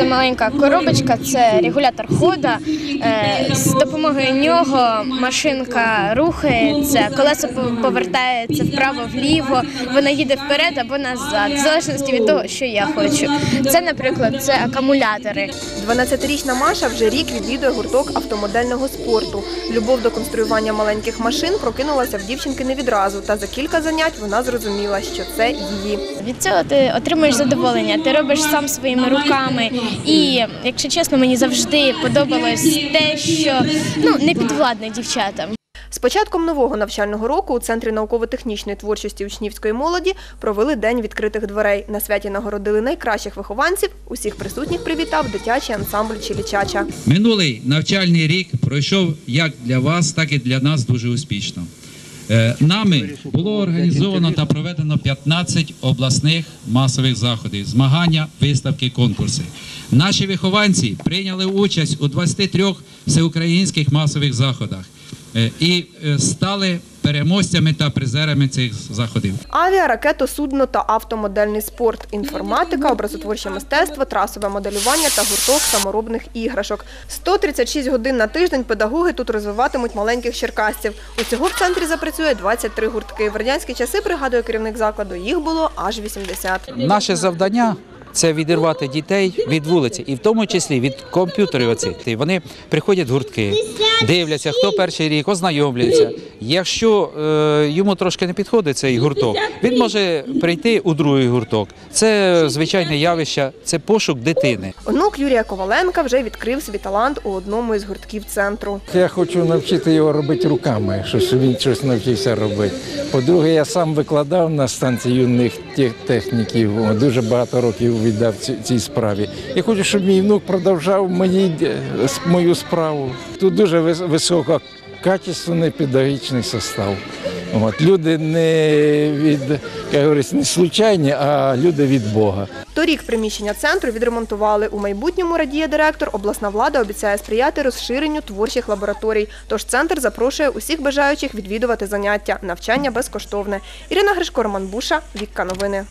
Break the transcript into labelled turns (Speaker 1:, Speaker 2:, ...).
Speaker 1: це маленька коробочка, це регулятор хода. Е, З допомогою нього машинка рухається, колесо пов- повертається вправо-вліво, вона їде вперед або назад, в залежності від того, що я хочу. Це, наприклад, це акумулятори.
Speaker 2: 12-річна Маша вже рік відвідує гурток автомодельного спорту. Любов до конструювання маленьких машин прокинулася в дівчинки не відразу, та за кілька занять вона зрозуміла, що це її.
Speaker 1: Від цього ти отримуєш задоволення, ти робиш сам своїми руками. І, якщо чесно, мені завжди подобалось те, що ну не підвладне дівчатам.
Speaker 2: З початком нового навчального року у Центрі науково-технічної творчості учнівської молоді провели день відкритих дверей. На святі нагородили найкращих вихованців. Усіх присутніх привітав дитячий ансамбль Чилічача.
Speaker 3: Минулий навчальний рік пройшов як для вас, так і для нас дуже успішно. Е, Нами було організовано та проведено 15 обласних масових заходів, змагання, виставки, конкурси. Наші вихованці прийняли участь у 23 всеукраїнських масових заходах е, і е, стали переможцями та призерами цих заходів.
Speaker 2: Авіа, ракето, судно та автомодельний спорт, інформатика, образотворче мистецтво, трасове моделювання та гурток саморобних іграшок. 136 годин на тиждень педагоги тут розвиватимуть маленьких черкасців. Усього в центрі запрацює 23 гуртки. В радянські часи, пригадує керівник закладу, їх було аж 80.
Speaker 4: Наше завдання це відірвати дітей від вулиці, і в тому числі від комп'ютерів. Оцих. І Вони приходять в гуртки, дивляться, хто перший рік, ознайомлюються. Якщо е, йому трошки не підходить цей гурток, він може прийти у другий гурток. Це звичайне явище, це пошук дитини.
Speaker 2: Онук Юрія Коваленка вже відкрив свій талант у одному із гуртків центру.
Speaker 5: Я хочу навчити його робити руками, щоб він щось навчився робити. По-друге, я сам викладав на станції юних техніків, дуже багато років віддав ці- цій справі. Я хочу, щоб мій внук продовжав мої, е, мою справу. Тут дуже вис- високо качественний педагогічний состав. От, люди не від, як говориться, не случайні, а люди від Бога.
Speaker 2: Торік приміщення центру відремонтували. У майбутньому радіє директор. Обласна влада обіцяє сприяти розширенню творчих лабораторій. Тож центр запрошує усіх бажаючих відвідувати заняття. Навчання безкоштовне. Ірина Гришко, Роман Буша, Вікка Новини.